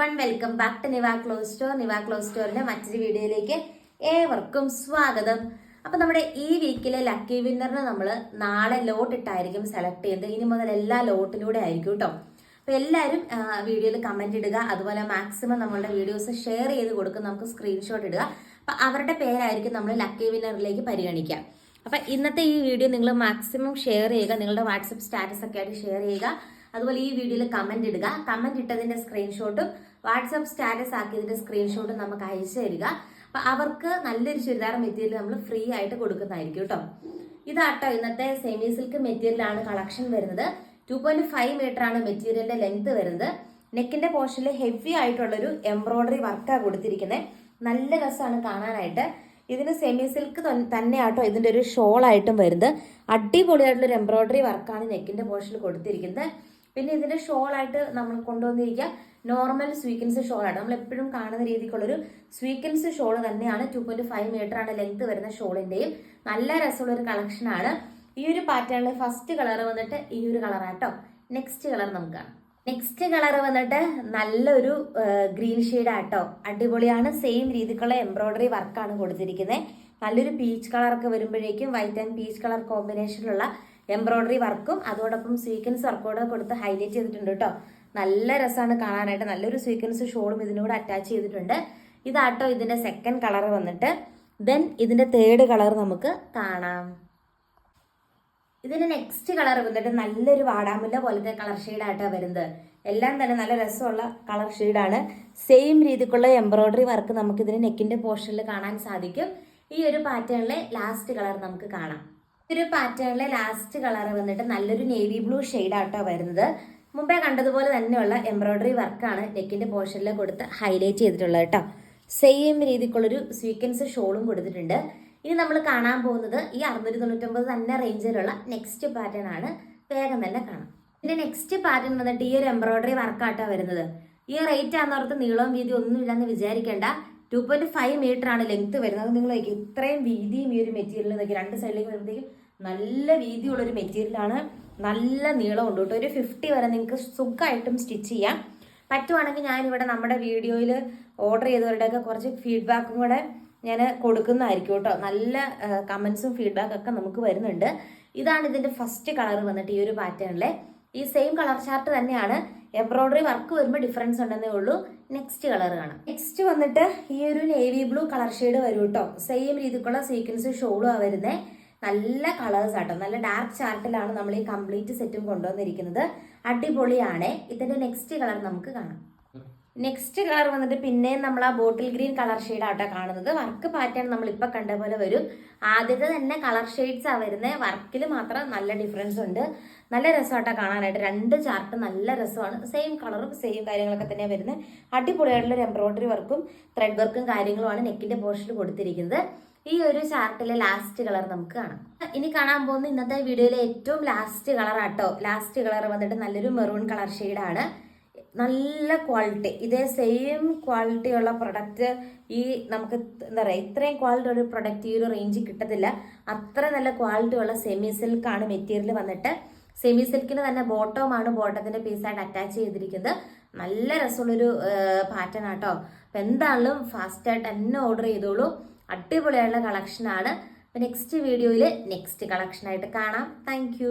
One welcome back to Niva clothes store Niva clothes സ്റ്റോറിന്റെ മറ്റൊരു വീഡിയോയിലേക്ക് ഏവർക്കും സ്വാഗതം. അപ്പൊ നമ്മുടെ ഈ വീക്കിലെ ലക്കി വിന്നറിന് നമ്മൾ നാളെ ലോട്ട് ഇട്ടായിരിക്കും സെലക്ട് ചെയ്യുന്നത്. ഇനി മുതൽ എല്ലാ ലോട്ടിലൂടെ ആയിരിക്കും കേട്ടോ അപ്പൊ എല്ലാവരും വീഡിയോയിൽ കമന്റ് ഇടുക. അതുപോലെ മാക്സിമം നമ്മളുടെ വീഡിയോസ് ഷെയർ ചെയ്ത് കൊടുക്കും. നമുക്ക് സ്ക്രീൻഷോട്ട് ഇടുക. അപ്പൊ അവരുടെ പേരായിരിക്കും നമ്മൾ ലക്കി വിന്നറിലേക്ക് പരിഗണിക്കുക. അപ്പൊ ഇന്നത്തെ ഈ വീഡിയോ നിങ്ങൾ മാക്സിമം ഷെയർ ചെയ്യുക. നിങ്ങളുടെ വാട്സപ്പ് സ്റ്റാറ്റസ് ഒക്കെ ആയിട്ട് ഷെയർ ചെയ്യുക. അതുപോലെ ഈ വീഡിയോയിൽ കമന്റ് ഇടുക. കമന്റ് ഇട്ടതിന്റെ സ്ക്രീൻഷോട്ടും വാട്സപ്പ് സ്റ്റാറ്റസ് ആക്കിയതിന്റെ സ്ക്രീൻഷോട്ടും നമുക്ക് അയച്ചു തരിക. അപ്പൊ അവർക്ക് നല്ലൊരു ചുരിദാർ മെറ്റീരിയൽ നമ്മൾ ഫ്രീ ആയിട്ട് കൊടുക്കുന്നതായിരിക്കും കേട്ടോ. ഇതാട്ടോ ഇന്നത്തെ സെമി സിൽക്ക് മെറ്റീരിയലാണ് കളക്ഷൻ വരുന്നത്. ടു പോയിന്റ് ഫൈവ് മീറ്റർ ആണ് മെറ്റീരിയലിന്റെ ലെങ്ത് വരുന്നത്. നെക്കിന്റെ പോർഷനിൽ ഹെവി ആയിട്ടുള്ളൊരു എംബ്രോയിഡറി വർക്കാണ് കൊടുത്തിരിക്കുന്നത് നല്ല രസമാണ് കാണാനായിട്ട്. ഇതിന് സെമി സിൽക്ക് തന്നെയാട്ടോ ഇതിന്റെ ഒരു ഷോളായിട്ടും വരുന്നത്. അടിപൊളിയായിട്ടുള്ള ഒരു എംബ്രോയിഡറി വർക്കാണ് നെക്കിന്റെ പോർഷനിൽ കൊടുത്തിരിക്കുന്നത്. പിന്നെ ഇതിന്റെ ഷോൾ ആയിട്ട് നമ്മൾ കൊണ്ടുവന്നിരിക്കുക. നോർമൽ സ്വീക്കൻസ് ഷോളാണ്. നമ്മൾ എപ്പോഴും കാണുന്ന രീതിക്കുള്ളൊരു സ്വീക്കൻസ് ഷോൾ തന്നെയാണ്. ടു പോയിന്റ് ഫൈവ് മീറ്റർ ആണ് ലെങ്ത് വരുന്ന ഷോളിന്റെയും. നല്ല രസമുള്ള ഒരു കളക്ഷൻ ആണ്. ഈ ഒരു പാറ്റേണിൽ ഫസ്റ്റ് കളർ വന്നിട്ട് ഈ ഒരു കളറാട്ടോ നെക്സ്റ്റ് കളർ നമുക്ക് കാണാം. നെക്സ്റ്റ് കളർ വന്നിട്ട് നല്ലൊരു ഗ്രീൻ ഷെയ്ഡ് ആട്ടോ അടിപൊളിയാണ്. സെയിം രീതിക്കുള്ള എംബ്രോയിഡറി വർക്കാണ് കൊടുത്തിരിക്കുന്നത് നല്ലൊരു പീച്ച് കളറൊക്കെ വരുമ്പോഴേക്കും വൈറ്റ് ആൻഡ് പീച്ച് കളർ കോമ്പിനേഷനിലുള്ള എംബ്രോയിഡറി വർക്കും അതോടൊപ്പം സീക്വൻസ് വർക്കോടെ കൊടുത്ത് ഹൈലൈറ്റ് ചെയ്തിട്ടുണ്ട് കേട്ടോ. നല്ല രസമാണ് കാണാനായിട്ട്. നല്ലൊരു സീക്വൻസ് ഷോളും ഇതിനോട് അറ്റാച്ച് ചെയ്തിട്ടുണ്ട്. ഇതാട്ടോ ഇതിന്റെ സെക്കൻഡ് കളർ വന്നിട്ട്. ദെൻ ഇതിന്റെ തേർഡ് കളർ നമുക്ക് കാണാം. ഇതിന്റെ നെക്സ്റ്റ് കളർ വന്നിട്ട് നല്ലൊരു വാടാമുല്ല പോലത്തെ കളർ ഷെയ്ഡായിട്ടാണ് വരുന്നത്. എല്ലാം തന്നെ നല്ല രസമുള്ള കളർ ഷെയ്ഡാണ് സെയിം രീതിക്കുള്ള എംബ്രോയ്ഡറി വർക്ക് നമുക്ക് ഇതിന് നെക്കിന്റെ പോർഷനിൽ കാണാൻ സാധിക്കും. ഈ ഒരു പാറ്റേണിലെ ലാസ്റ്റ് കളർ നമുക്ക് കാണാം. ഒരു പാറ്റേണിലെ ലാസ്റ്റ് കളർ വന്നിട്ട് നല്ലൊരു നേവി ബ്ലൂ ഷെയ്ഡാട്ടോ വരുന്നത്. മുമ്പേ കണ്ടതുപോലെ തന്നെയുള്ള എംബ്രോയിഡറി വർക്കാണ് നെക്കിന്റെ പോർഷനിൽ കൊടുത്ത് ഹൈലൈറ്റ് ചെയ്തിട്ടുള്ളത് കേട്ടോ സെയിം രീതിക്കുള്ളൊരു സീക്വൻസ് ഷോളും കൊടുത്തിട്ടുണ്ട്. ഇനി നമ്മൾ കാണാൻ പോകുന്നത് ഈ അറുന്നൂറ്റി തൊണ്ണൂറ്റൊമ്പത് തന്നെ റേഞ്ചിലുള്ള നെക്സ്റ്റ് പാറ്റേൺ ആണ്. വേഗം തന്നെ കാണാം. ഇതിന്റെ നെക്സ്റ്റ് പാറ്റേൺ വന്നിട്ട് ഈ ഒരു എംബ്രോയിഡറി വർക്കാട്ടോ വരുന്നത്. ഈ റേറ്റ് ആണെന്നോർത്ത് നീളവും വീതി ഒന്നുമില്ലെന്ന് വിചാരിക്കേണ്ട. ടു പോയിന്റ് ഫൈവ് മീറ്റർ ആണ് ലെങ്ത് വരുന്നത്. നിങ്ങൾ ഇത്രയും വീതിയും ഈ ഒരു മെറ്റീരിയൽ നോക്കി രണ്ട് സൈഡിലേക്ക് വരുമ്പോഴത്തേക്കും നല്ല വീതിയുള്ള ഒരു മെറ്റീരിയലാണ് നല്ല നീളമുണ്ട് കേട്ടോ. ഒരു ഫിഫ്റ്റി വരെ നിങ്ങൾക്ക് സുഖമായിട്ടും സ്റ്റിച്ച് ചെയ്യാം. പറ്റുവാണെങ്കിൽ ഞാനിവിടെ നമ്മുടെ വീഡിയോയിൽ ഓർഡർ ചെയ്തവരുടെയൊക്കെ കുറച്ച് ഫീഡ്ബാക്കും കൂടെ ഞാൻ കൊടുക്കുന്നതായിരിക്കും കേട്ടോ. നല്ല കമൻസും ഫീഡ്ബാക്കൊക്കെ നമുക്ക് വരുന്നുണ്ട്. ഇതാണ് ഇതിന്റെ ഫസ്റ്റ് കളർ വന്നിട്ട് ഈ ഒരു പാറ്റേണിലെ ഈ സെയിം കളർ ചാർട്ട് തന്നെയാണ്. എംബ്രോയിഡറി വർക്ക് വരുമ്പോൾ ഡിഫറൻസ് ഉണ്ടെന്നേ ഉള്ളൂ. നെക്സ്റ്റ് കളർ കാണാം. നെക്സ്റ്റ് വന്നിട്ട് ഈ ഒരു നേവി ബ്ലൂ കളർ ഷെയ്ഡ് വരും കേട്ടോ. സെയിം രീതിക്കുള്ള സീക്വൻസ് ഷോളും ആ വരുന്നത് നല്ല കളേഴ്സ് ആട്ടോ. നല്ല ഡാർക്ക് ചാർട്ടിലാണ് നമ്മൾ ഈ കംപ്ലീറ്റ് സെറ്റും കൊണ്ടുവന്നിരിക്കുന്നത്. അടിപൊളിയാണ്. ഇതിന്റെ നെക്സ്റ്റ് കളർ നമുക്ക് കാണാം. നെക്സ്റ്റ് കളർ വന്നിട്ട് പിന്നെയും നമ്മൾ ആ ബോട്ടിൽ ഗ്രീൻ കളർ ഷെയ്ഡാട്ടോ കാണുന്നത്. വർക്ക് പാറ്റേൺ നമ്മൾ ഇപ്പൊ കണ്ട പോലെ വരും. ആദ്യത്തെ തന്നെ കളർ ഷെയ്ഡ്സ് ആ വരുന്നത് വർക്കിൽ മാത്രം നല്ല ഡിഫറൻസ് ഉണ്ട്. നല്ല രസമായിട്ടാ കാണാനായിട്ട്. രണ്ട് ചാർട്ട് നല്ല രസമാണ്. സെയിം കളറും സെയിം കാര്യങ്ങളൊക്കെ തന്നെയാണ് വരുന്നത് അടിപൊളിയായിട്ടുള്ള ഒരു എംബ്രോയിഡറി വർക്കും ത്രെഡ് വർക്കും കാര്യങ്ങളുമാണ് നെക്കിന്റെ പോർഷനിൽ കൊടുത്തിരിക്കുന്നത്. ഈ ഒരു ചാർട്ടിലെ ലാസ്റ്റ് കളർ നമുക്ക് കാണാം. ഇനി കാണാൻ പോകുന്ന ഇന്നത്തെ വീഡിയോയിലെ ഏറ്റവും ലാസ്റ്റ് കളർ ആട്ടോ. ലാസ്റ്റ് കളർ വന്നിട്ട് നല്ലൊരു മെറൂൺ കളർ ഷെയ്ഡാണ് നല്ല ക്വാളിറ്റി ഇതേ സെയിം ക്വാളിറ്റി ഉള്ള പ്രൊഡക്റ്റ് ഈ നമുക്ക് എന്താ പറയുക ഇത്രയും ക്വാളിറ്റി ഉള്ള പ്രൊഡക്റ്റ് ഈ ഒരു റേഞ്ചിൽ കിട്ടത്തില്ല. അത്ര നല്ല ക്വാളിറ്റി ഉള്ള സെമി സിൽക്കാണ് മെറ്റീരിയൽ വന്നിട്ട്. സെമി സിൽക്കിന് തന്നെ ബോട്ടമാണ് ബോട്ടത്തിന്റെ പീസായിട്ട് അറ്റാച്ച് ചെയ്തിരിക്കുന്നത്. നല്ല രസമുള്ളൊരു പാറ്റേൺ ആട്ടോ. അപ്പം എന്താണെങ്കിലും ഫാസ്റ്റായിട്ട് തന്നെ ഓർഡർ ചെയ്തോളൂ. അടിപൊളിയായുള്ള കളക്ഷനാണ് നെക്സ്റ്റ് വീഡിയോയിൽ നെക്സ്റ്റ് കളക്ഷനായിട്ട് കാണാം. താങ്ക്